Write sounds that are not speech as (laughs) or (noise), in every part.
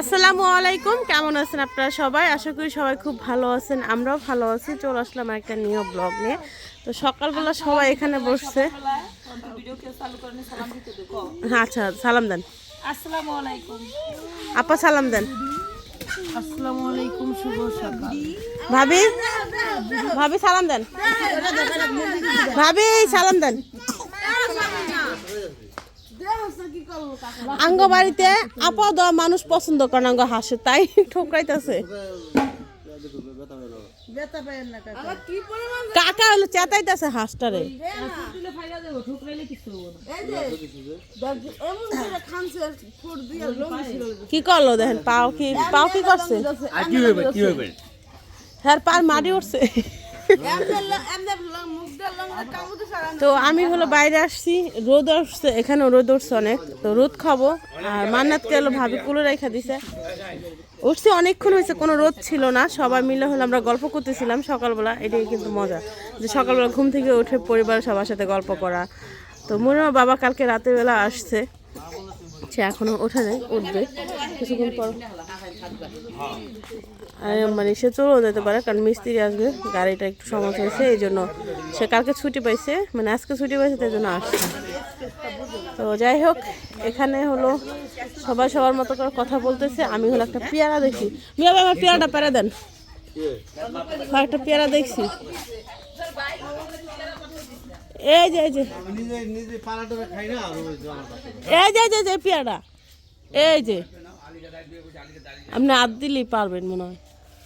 আসসালামু আলাইকুম কেমন আছেন আপনারা সবাই? আশা করি সবাই খুব ভালো আছেন আমরাও ভালো আছি। চলে আসলাম একটা নিউ ব্লগ নিয়ে। তো সকালবেলা সবাই এখানে বসছে। হ্যাঁ, আচ্ছা সালাম দেন। আপা সালাম দেন। আসসালামু আলাইকুম ভাবি? ভাবি সালাম দেন। ভাবি সালাম দেন। আঙ্গ বাড়িতে আপা দেওয়া মানুষ পছন্দ করে না আঙ্গ হাসে তাই ঠোকরাইতেছে কাকা হলো চেতাইতেছে হাঁসটারে। কি করল দেখেন পাও কি পাও কি করছে? আর কি হইবে কি হইবে? হ্যাঁ পার মারি উঠছে। তো আমি হলো বাইরে আসছি, রোদ আসছে এখানে রোদ উঠছে অনেক। তো রোদ খাব, আর মান্নাতকে হলো ভাবি কুলো রেখা দিছে। উঠছি অনেকক্ষণ হয়েছে, কোনো রোদ ছিল না, সবাই মিলে হলো আমরা গল্প করতেছিলাম সকালবেলা, এটাই কিন্তু মজা। যে সকালবেলা ঘুম থেকে উঠে পরিবারের সবার সাথে গল্প করা। তো মনে বাবা কালকে রাতের বেলা আসছে। সে এখনও ওঠা নেই, উঠবে। কিছুক্ষণ পর। মানে সে চলেও যেতে পারে কারণ মিস্ত্রি আসবে গাড়িটা একটু সমস্যা হয়েছে এই জন্য সে কালকে ছুটি পাইছে মানে আজকে ছুটি পাইছে তাই জন্য আসছে। তো যাই হোক এখানে হলো সবাই সবার মতো করে কথা বলতেছে আমি হলো একটা পেয়ারা দেখি। মিয়া ভাই আমার পেয়ারাটা পেরা দেন। একটা পেয়ারা দেখছি। এই যে এই। এই যে এই যে, পেয়ারা এই যে। আপনি আদ দিলেই পারবেন মনে হয়।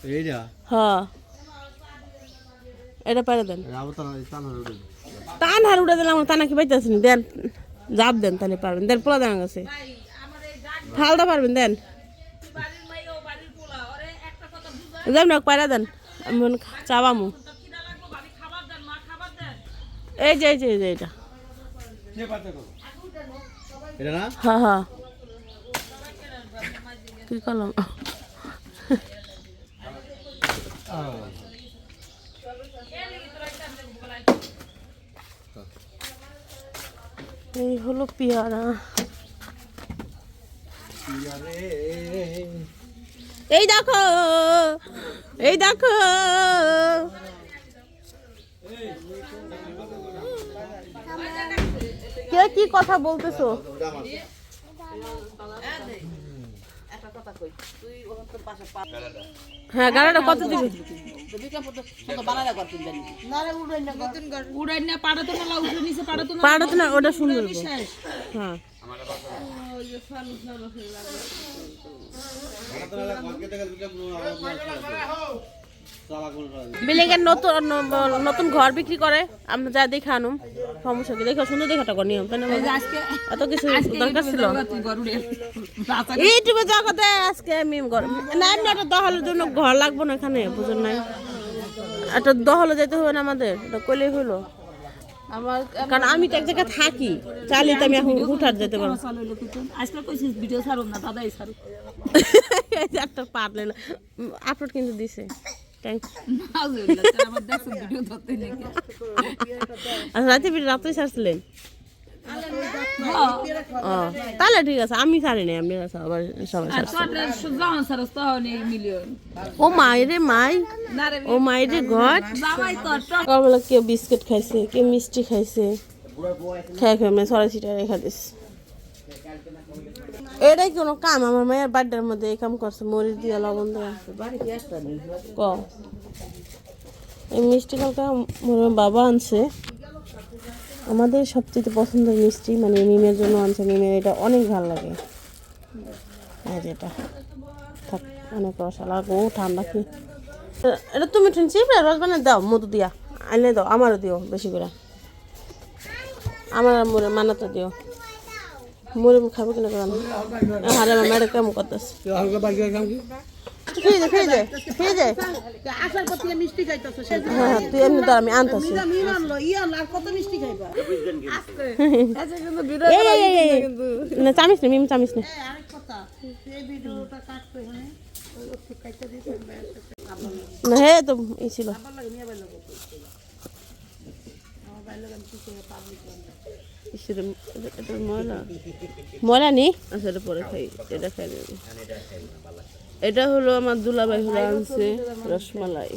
এইটা হ্যাঁ। এটা পারে দেন। টান হার উঠে দিলাম তা নাকি পাইতেছেন? দেন জাপ দেন তাহলে পারবেন। দেন পোলা দেন কাছে। ফালটা পারবেন দেন। দেন না পায়রা দেন। আমি চাবামু এই যে এই যে এই যে এটা হ্যাঁ হ্যাঁ। কি করলাম এই হলো পেয়ারা। এই দেখো এই দেখো। কে কি কথা বলতেছো? হ্যাঁ গাড়াটা কত দিবি? পাড়াতো না পাড়া তো উঠে নিচে পাড়া তো না তো না ওটা শুনবে হ্যাঁ। বিল্ডিংয়ের নতুন নতুন ঘর বিক্রি করে। আমরা যা দেখে আনুম সমস্যা কি? দেখো সুন্দর দেখাটা কর নিয়ম তাই এত কিছু দরকার ছিল? জগতে আজকে আমি ঘর না এমনি একটা দহলের জন্য ঘর লাগবো না এখানে বুঝুন নাই? একটা দহলে যেতে হবে না আমাদের এটা কইলেই হলো। আমার কারণ আমি তো এক জায়গায় থাকি চালিয়ে তো আমি এখন উঠার যেতে পারব। চালু কইছিস ভিডিও না দাদাই (laughs) একটা পারলে না। আপলোড কিন্তু দিছে। (laughs) আচ্ছা রাতে রাত্রে ছাড়ছিলেন তাহলে ঠিক আছে আমি ছাড়ি নাই আপনি সবাই সবাই ও মাই রে মাই। ও মাই রে গড। জামাই তোর সকালবেলা কেউ বিস্কিট খাইছে কেউ মিষ্টি খাইছে। খেয়ে খেয়ে মানে সরাই ছিটা রেখা দিস এটাই কোনো কাম। আমার মায়ের বার্থডের মধ্যে এই কাম করছে, মরিচ দিয়ে লবণ দিয়ে ক? এই মিষ্টি কালকা মোর বাবা আনছে। আমাদের সবচেয়ে পছন্দের মিষ্টি মানে মিমের জন্য আনছে মিমের, এটা অনেক ভালো লাগে। এই যে এটা। থাক, অনেক রসা লাগো, ঠান্ডা কি? এটা তুমি শুনছি রস বানিয়ে দাও, মধু দিয়া। আনলে দাও, আমারও দিও বেশি করে। আমার মোরে মানাতে দিও। মোরে খাব কিনা করে আরে আমার ম্যাডাম কেমন করতেছে? হালকা বাকি কাম কি চামিস না মিম চামিস না। না, হে, তো ই ছিল। কিসের এটা- এটা ময়লা। ময়লা নেই? আচ্ছা এটা পরে খাই এটা খাই নেব এটা হলো আমার দুলাভাই হলো আনছে রসমালাই।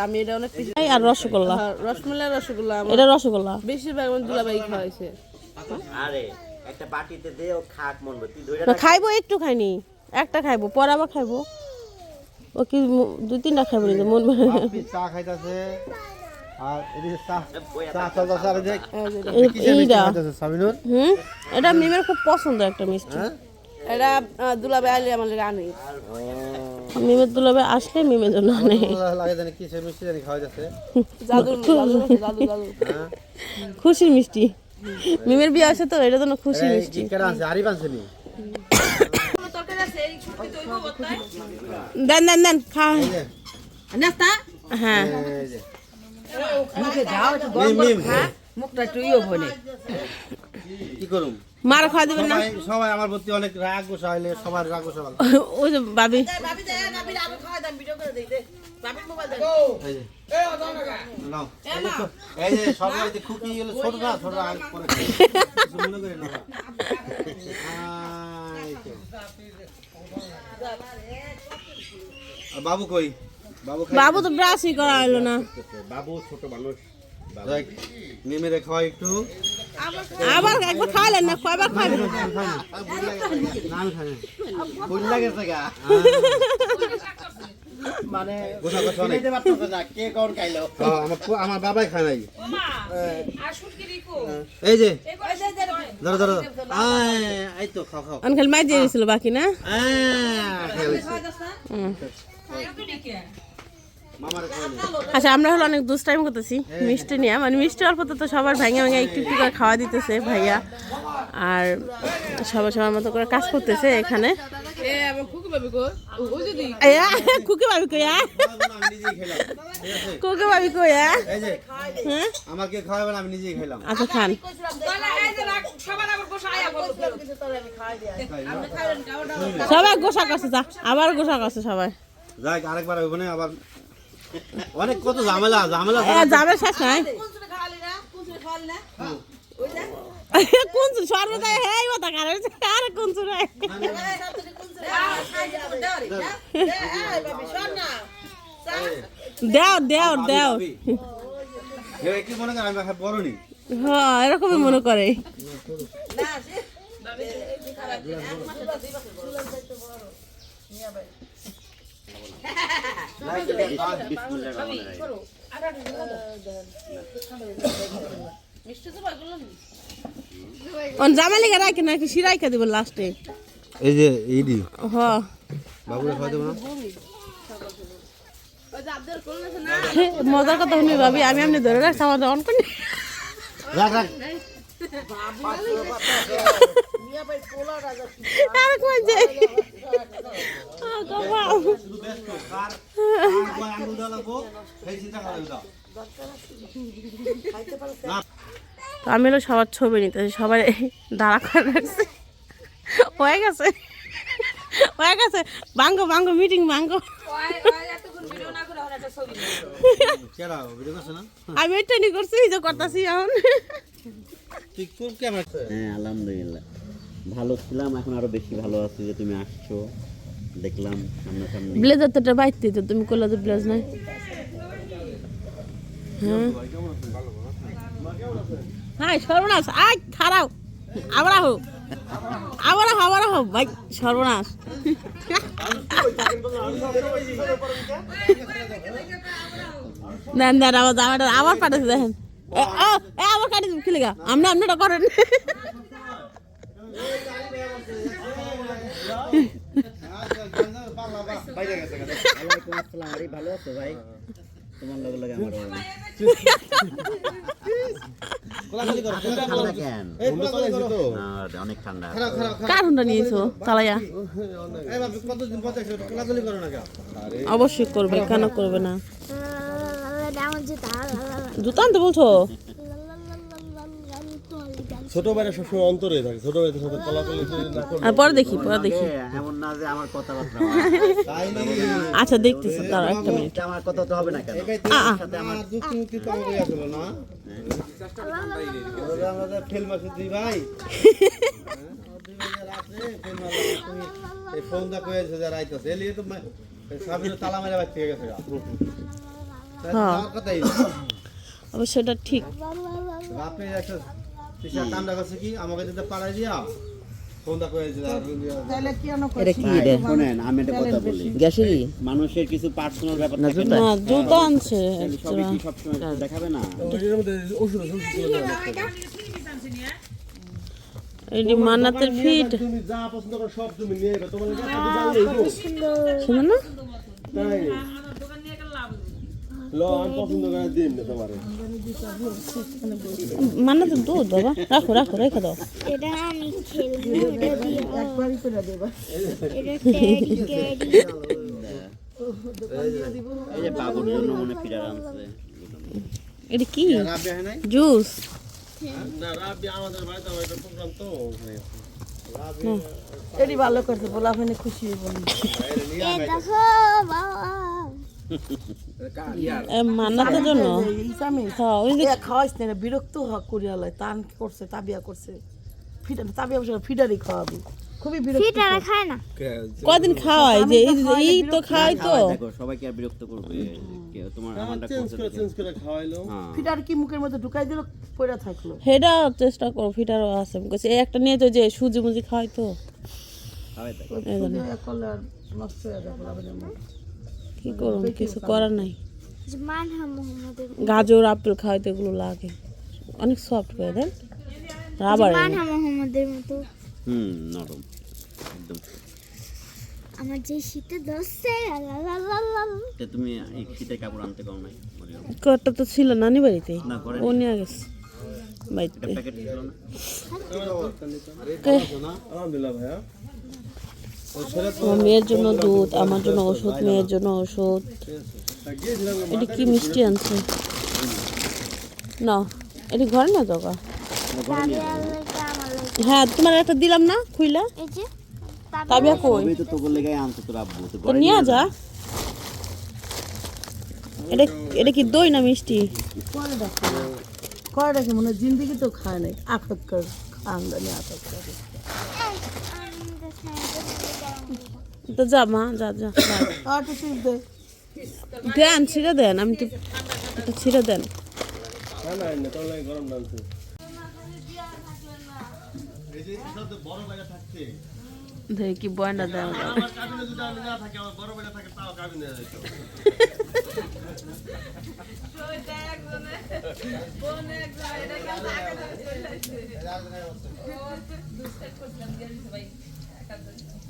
আমি এটা অনেক আর রসগোল্লা। রসমালাই রসগোল্লা এটা রসগোল্লা? বেশিরভাগ আমার দুলাভাই খাওয়াইছে। আরে একটা বাটিতে দে ও খাক মনবে তুই ধরে খাইবো একটু খাইনি। একটা খাইবো পরে আবার খাইবো। ও কি দুই তিনটা খাইবো মন চা খাইতেছে। এটা মিমের খুব পছন্দ একটা মিষ্টি। এটা দুলাভাই আলি আমার লাগে আনে মিমের দুলাভাই আসলে মিমের জন্য আনে। লাগে জানি কিসের মিষ্টি জানি খাওয়াইতেছে জাদু জাদু জাদু জাদু খুশির মিষ্টি। মিমের বিয়ে আছে তো এটা জন্য খুশি মিষ্টি। দেন দেন দেন খা নাস্তা? হ্যাঁ। মুখে যাও একটু মিম মিম মুখটা একটু ইয়ে বলে। কি করুম? মার খাওয়া দেবেন না? সবাই আমার প্রতি অনেক রাগ গোসা হইলে সবার রাগ গোসা ভালো ওই যে বাবি এই যে। নাও। এই যে সব বাড়িতে খুকি হলো ছোট না ছোট আগ পরে কিছু মনে করে না (laughs) আই তো। আর বাবু কই? বাবু তো ব্রাশই করা হলো না। বাবু ছোট মানুষ। নেমে রে একটু। আবার একবার খাইলেন না? কয়বার খাইবেন খাই না ভুল লাগেছে গা। মানে গোসা গোসা অনেক। খেতে পারতো না কে কোন খাইলো? হ্যাঁ, আমার বাবাই খায় নাই। এই যে। ধরো ধরো। এই তো খাও খাও। মাই দিয়ে দিয়েছিল বাকি না? আচ্ছা আমরা হলো অনেক দুষ্টাইম করতেছি। মিষ্টি নিয়ে মানে মিষ্টি অল্পতে তো সবার ভেঙে ভেঙে একটু একটু করে খাওয়া দিতেছে ভাইয়া। আর সবাই সবার মতো করে কাজ করতেছে এখানে। আচ্ছা খান। সবাই যা। আবার গোসা করছে সবাই। যাক, আরেকবার আবার অনেক কত ঝামেলা ঝামেলা এ যাবে শেষ নাই। কোন সর্বদাই হেই কথা কারণ আর কোন চুরে দেও দেও দেও। মনে হ্যাঁ এরকমই মনে করে। রাখি নাকি সিরাইকা দিব লাস্টে? এই যে এইডি। হ। বাবুরে খাওয়া দেবো না? মজার কথা শুনি ভাবি আমি আপনি ধরে অন করি রাখ রাখ। আর কোন তো আমি হলো সবার ছবি নিতেছি সবাই দাঁড়া করে রাখছে হয়ে গেছে। হয়ে গেছে। বাঙ্গো বাঙ্গো মিটিং বাঙ্গো আমি এটা নি করছি যে করতেছি এখন। তুই হ্যাঁ আলহামদুলিল্লাহ। ভালো ছিলাম এখন আরও বেশি ভালো আছি যে তুমি আসছো। দেখলাম সামনাসামনি। ব্লেজার তো বাইতে তো তুমি করলে তো ব্লেজ নাই। হ্যাঁ। হ্যাঁ সর্বনাশ। আয় খারাপ আবার আহো। আবার আহো আবার আহো। ভাই সর্বনাশ। দেন দেন আবার আবার পাঠাচ্ছি দেখেন। আবার কাটি খুলে গা। আপনি আপনারা করেন। ভালো আছো ভাই তোমার লগে লগে আমার অনেক ঠান্ডা কার হুন্ডা নিয়েছো চালাইয়া অবশ্যই করবে কেন করবে না? জুতা আনতে বলছো? ছোট ভাইরা সবসময় অন্তরে থাকে ছোট ভাইদের সাথে কলাকলি আর পরে দেখি পরে দেখি। এমন না যে আমার কথাবার্তা আচ্ছা দেখতেছি তার একটা মিনিট। আমার কথা তো হবে না কেন? আ, আ। সাথে আমার যুক্তি মুক্তি তো আমাদের আসলো না? আমরা ফেল মারছি দুই ভাই। হ্যাঁ? আমার দুই ভাই রাত্রে ফেল মারলাম তুমি এই ফোন কয়েছে যা রাইতাছে এলিয়ে তো সাবির তালা মেরে বাচ্চা গেছে হ্যাঁ। অবশ্য এটা ঠিক। আপনি একটা পিছা কামটা করছে কি? আমাকে যদি পাড়াই দিয়া এটা বলি। মানুষের কিছু পার্সোনাল ব্যাপার কি সবসময় দেখাবে না? এই যে মান্নাতের ফিট তাই লো আমি পছন্দ করে দিন না তোমারে। মান্নাতের দুধ বাবা রাখো রাখো রেখে দাও। এটা আমি খেলব এটা দিয়ে একবারই করে দেবা। এটা মনে কি? জুস। তো এটি ভালো করছে বলা মানে খুশি দেখো বাবা। মান্নাতের জন্য? হ্যাঁ ওই যে খাওয়াইছ না বিরক্ত করিয়ালয়। তান করছে তাবিয়া করছে। ফিডার তাবিয়া বসে ফিডারই খাওয়াবি। খুবই বিরক্ত ফিটারা খায় না? কদিন খাওয়াই যে এই তো খাই তো সবাইকে আর বিরক্ত করবে তোমার আমারটা চেঞ্জ করে চেঞ্জ করে খাওয়াইলো। হ্যাঁ। কি মুখের মধ্যে ঢুকাই দিল পড়ে থাকল। সেটা চেষ্টা করো ফিটারও আছে। এই একটা নিয়ে তো যে সুজি মুজি খাওয়াই তো। খাওয়াই করলে আর নষ্ট হয়ে যাবে কি করুন কিছু করার নাই। গাজর আপেল খাওয়াইতে এগুলো লাগে। অনেক সফট করে দেন রাবার মোহাম্মদের মতো হুম নরম। একদম। আমার যে শীতে ধরছে তুমি এই শীতের কাপড় আনতে পারো নাই? কটা তো ছিল নানি বাড়িতে? ও নিয়ে গেছে বাড়িতে। প্যাকেট ছিল না? আলহামদুলিল্লাহ ভাইয়া। মেয়ের জন্য দুধ, আমার জন্য ওষুধ, মেয়ের জন্য ওষুধ। এটি কি মিষ্টি আনছে? না, এটি ঘরে না দোকা। হ্যাঁ তোমার একটা দিলাম না, খুইলা? তাবিয়া কই? নিয়ে যা। এটা এটা কি দই না মিষ্টি? মনে জিন্দিগি তো খায় নাই আখত কর খানদানি আখত করে তো যা মা যা যা দেন ছিঁড়ে দেন আমি তো একটু ছিঁড়ে দেন। দেখি কি বয়না দেওয়া যায় (laughs)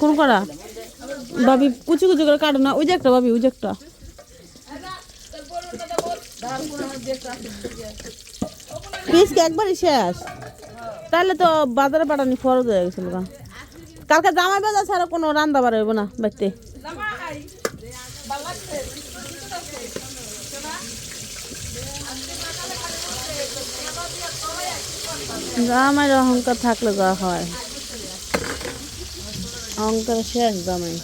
কোন করা বাবি কুচি কুচি করে কাটো না, ওই যে একটা বাবি ওই যে একটা। পিস একবারই শেষ? তাহলে তো বাজারে পাঠানি, ফরজ হয়ে গেছিল কালকে জামাই বাজার ছাড়া কোনো রান্না বার হইব না বাড়িতে। জামাইয়ের অহংকার থাকলে যা হয়। অহংকার শেষ জামাই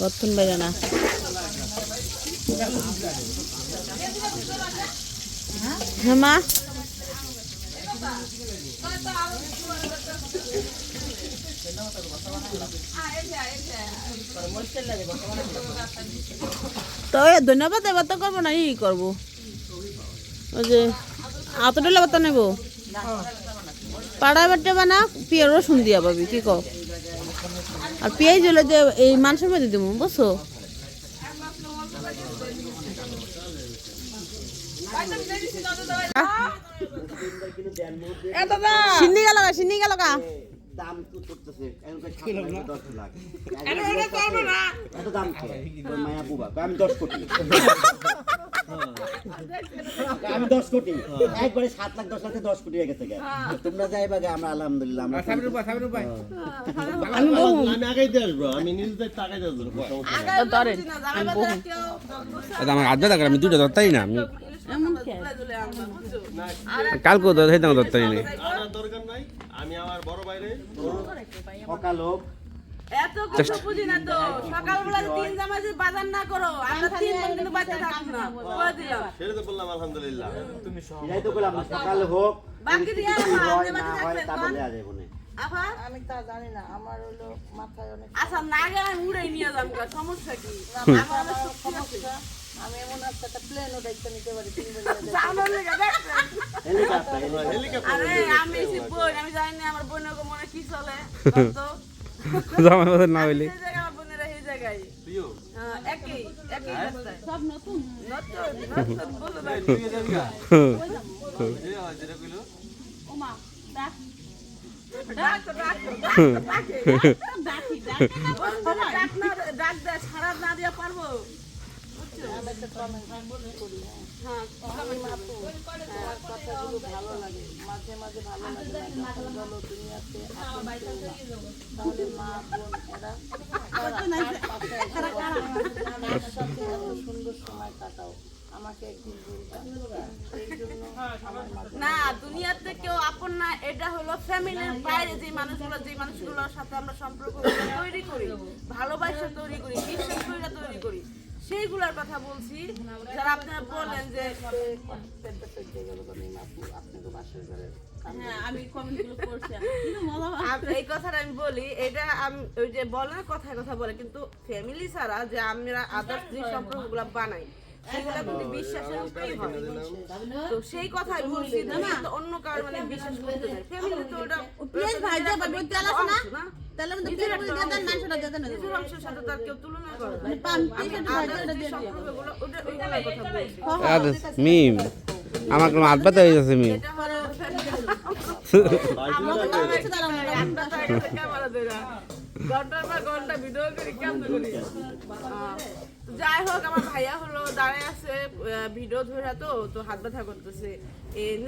গঠন বেড়ে না। হ্যাঁ তো ধন্যবাদ এবার তো করব না, ই করব। ওই যে আতটা লেবার নেব? পাড়া বাটে বানা পিয়ার রসুন দিয়া পাবি কি কও আর পেঁয়াজ হলে যে এই মাংসের মধ্যে দিব বুঝছ মধ্যে সিন্নি গেল গা সিন্নি গেল গা দাম তো করতেছে এরকম দশ লাখ এত দাম কে তোর মায়া বুবা আমি দশ কোটি আমি দশ কোটি। একবারে সাত লাখ দশ লাখে দশ কোটি হয়ে গেছে গে। তোমরা যাইবা গে আমরা আলহামদুলিল্লাহ আমরা আমি আগেই দিয়ে আসব আমি নিজেদের টাকাই দিয়ে আসব আমার আধা টাকা আমি দুটো ধরতাই না আমি কালকেও ধর সেই ধরতাই না। দরকার নাই আমি আমার বড় বাইরে সকাল হোক এত কথা বুঝি না তো। সকালবেলা তিন জামা বাজার না করো আমরা তিন জন কিন্তু বাচ্চা থাকব না। বলে দিলাম। সেটা তো বললাম আলহামদুলিল্লাহ। এটাই তো বললাম সকাল হোক বাকি দিয়ে আমার আমাদের না থাকবে তা কোন? বলে যাবে আমি তা জানি না আমার হলো মাথায় অনেক আচ্ছা না গেলে আমি উড়াই নিয়ে যাব সমস্যা কি? আমার আমি এমন একটা একটা প্লেনও নিতে পারি তিন দিন হেলিকপ্টার হেলিকপ্টার আরে আমি বোন আমি জানি না আমার বোনের মনে কি চলে (laughs) তো জামাই বাজার না হইলে। সেই জায়গায় আমার বোনেরা সেই জায়গায় তুইও একই একই রাস্তায়। সব নতুন। নতুন নতুন বলো না তুই যাবি গা। যে যেটা কইলো। ডাক তো ডাক তো, ডাক তো, ডাকে, ডাক তো, ডাক না ডাক দেয় ছাড়া না দিয়া পারব। না, দুনিয়াতে কেউ আপন না, এটা হলো ফ্যামিলির বাইরে যে মানুষগুলো, যে মানুষগুলোর সাথে আমরা সম্পর্ক তৈরি করি, ভালোবাসা তৈরি করি, বিশ্বাস তৈরি করি। সেইগুলোর কথা বলছি। যারা আপনারা বলেন যে আম- এই কথাটা আমি বলি এটা আমি ওই যে বলার না কথায় কথা বলে কিন্তু ফ্যামিলি ছাড়া যে আমরা আদার্স যে সম্পর্কগুলো বানাই সেগুলো কিন্তু বিশ্বাসের উপরেই হয়। তো সেই কথাই বলছি না তো অন্য কারও মানে বিশ্বাস করতে নাই ফ্যামিলি তো ওটা প্লিজ ভাই যা বাবু তেল আছে না তাহলে মানে তেল বলে দিয়ে দেন মাংসটা দিয়ে দেন নিজের অংশের সাথে তার কেউ তুলনা করে না। আমি others যে সম্পর্কগুলো ওটা ওইগুলোর কথা বলছি। আর মিম আমার কোনো হাত ব্যথা হয়ে যাচ্ছে মিম। (laughs) ঘণ্টার পর ঘণ্টা ভিডিও করি কেমন করি? যাই হোক আমার ভাইয়া হলো দাঁড়ায় আছে ভিডিও ধরে তো তো হাত ব্যথা করতেছে।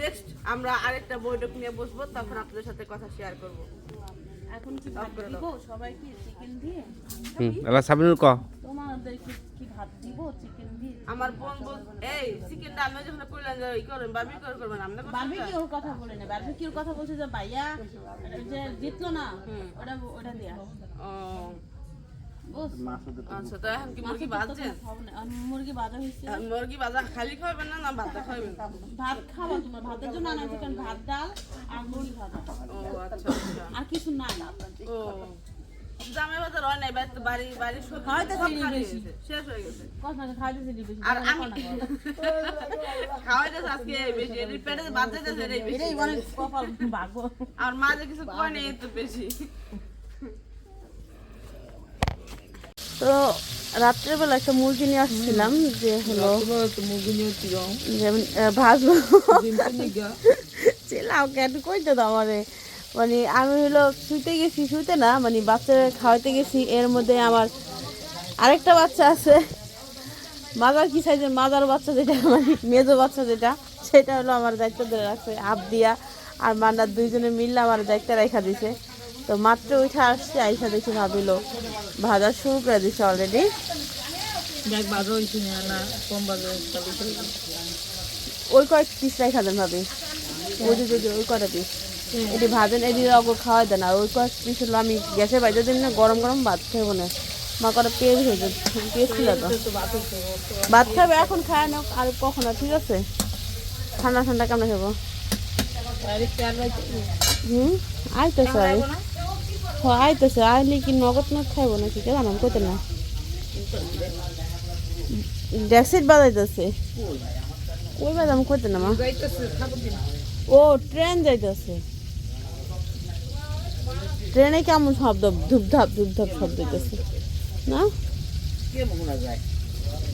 নেক্সট আমরা আরেকটা বৈঠক নিয়ে বসবো তখন আপনাদের সাথে কথা শেয়ার করব। এখন কি ভাত দিব? সবাইকে চিকেন দিয়ে? হুম এলা সাবিনুর ক। তোমাদের কি কি ভাত দিব? চিকেন দিয়ে? আমার বোন বল এই চিকেনটা আমি যখন কইলাম যে ই করবেন আমরা বারবিকিউর কথা বলে না? বারবিকিউর কথা বলছে যে ভাইয়া যে জিতলো না ওটা ওটা দেয়া ও আচ্ছা তো এখন কি মুরগি বাজছেন আর মুরগি বাজা হয়েছে। মুরগি বাজা খালি খাবেন না না ভাত খাবেন ভাত খাওয়া তোমার ভাতের জন্য আনা হয়েছে কারণ ভাত ডাল আর মুরগি ভাজা। ও আচ্ছা আচ্ছা। আর কিছু নাই। ও জামাই বাজার হয় নাই বাড়ি বাড়ি হয়তো সব খালি শেষ হয়ে গেছে। কসমাকে খাইতেছে বেশি আর আমি খাওয়াই আজকে বেশি এর পেটে ভাত যাচ্ছে বেশি। এটাই অনেক কপাল ভাগ্য আর মা কিছু কয় নেই তো বেশি। তো রাত্রেবেলা একটা মুরগি নিয়ে আসছিলাম যে হলো যেমন ভাজলো চিলাও কেন? কইতে দাও আমারে। মানে আমি হলো শুইতে গেছি শুইতে না মানে বাচ্চারা খাওয়াইতে গেছি এর মধ্যে আমার আরেকটা বাচ্চা আছে। মাজার কি সাইজের? মাজার বাচ্চা যেটা মানে মেজো বাচ্চা যেটা সেটা হলো আমার দায়িত্ব ধরে রাখছে আপ দিয়া আর মান্নার দুইজনে মিললে আমার দায়িত্ব রেখা দিছে। তো মাত্র উঠে আসছে আইসা দেখি ভাবিল ভাজা শুরু করে দিছে অলরেডি ওই কয়েক পিস রেখা দেন ভাবি। ওই যে যে- যে ওই কটা পিস এটি ভাজেন এটি অগো খাওয়া দেন আর ওই কয়েক পিস হলো আমি গ্যাসে বাইরে দিন না গরম গরম ভাত খাইব না। মা কটা পেয়ে হয়েছে পেয়ে ছিল তো। ভাত খাবে এখন খায় না আর কখন ঠিক আছে? ঠান্ডা ঠান্ডা কেমন খাব? হুম আইতেছে আই হ আইতেছে আইলে কি নগদ নগদ খাইবো নাকি কে জানাম কইতে না। ড্যাক্সিট বাজাইতেছে। ওই বাজাম কইতে না ও, ট্রেন যাইতেছে। ট্রেনে কেমন শব্দ, ধূপধাপ ধূপধাপ শব্দ হইতেছে। না?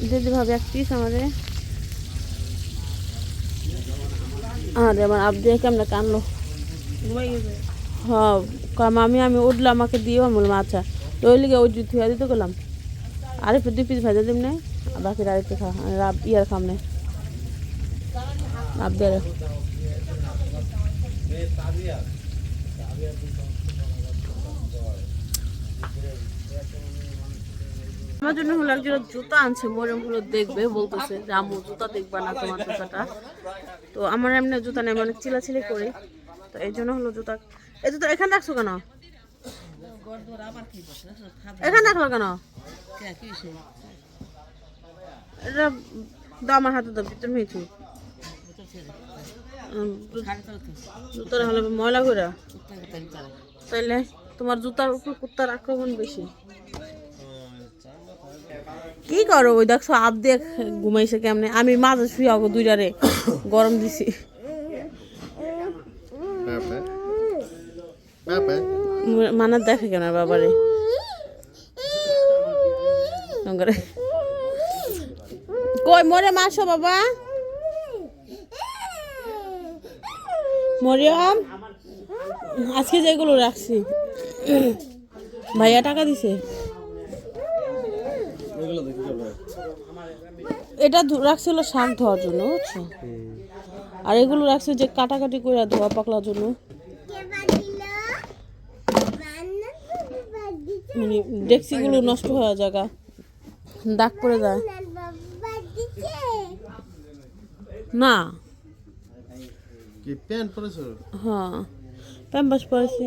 দিদি ভাবে, এক পিস আমাদের আরে আমার আব্দু কেমন কানলো। ঘুমাই গেছে হ্যাঁ কাম আমি আমি উঠলে আমাকে দিয়ে আমি বললাম আচ্ছা। তো ওই লিগে ওই জুত হয়ে দিতে গেলাম আরে, ফের দুই পিস ভেজা দিম নাই বাকি আরেকটু খা ইয়ার খাম নাই আব্দের আমার জন্য হলো একজন জুতা আনছে, মরিয়ম হলো দেখবে, বলতেছে যে, আম্মু, জুতা দেখবা না তোমার জুতাটা। তো আমার এমনি জুতা নেই অনেক চিলাচিলি করি। তো এই জন্য হলো জুতা এই জুতা এখানে রাখছো কেন? এখানে রাখল কেন? এটা আমার হাতে দাও ভিতর মেয়েছি জুতার হলে ময়লা করে তাইলে তোমার জুতার উপর কুত্তার আক্রমণ বেশি। কি করো? ওই দেখছ আপ দেখ ঘুমাইছে কেমনে? আমি মাঝে শুয়ে দুইটারে গরম দিছি। মানে দেখে কেন বাবারে? কই, মরে মাসো বাবা? মরিয়ম, আজকে যেগুলো রাখছি, ভাইয়া টাকা দিছে। এটা রাখছিল শাক ধোয়ার জন্য, বুঝছ? আর এগুলো রাখছে যে কাটাকাটি করে ধোয়া পাকলার জন্য। মানে ডেক্সিগুলো নষ্ট হওয়া জায়গা দাগ পড়ে যায়। না। কি প্যান্ট পরেছো? হ্যাঁ প্যাম্পাস পরেছি।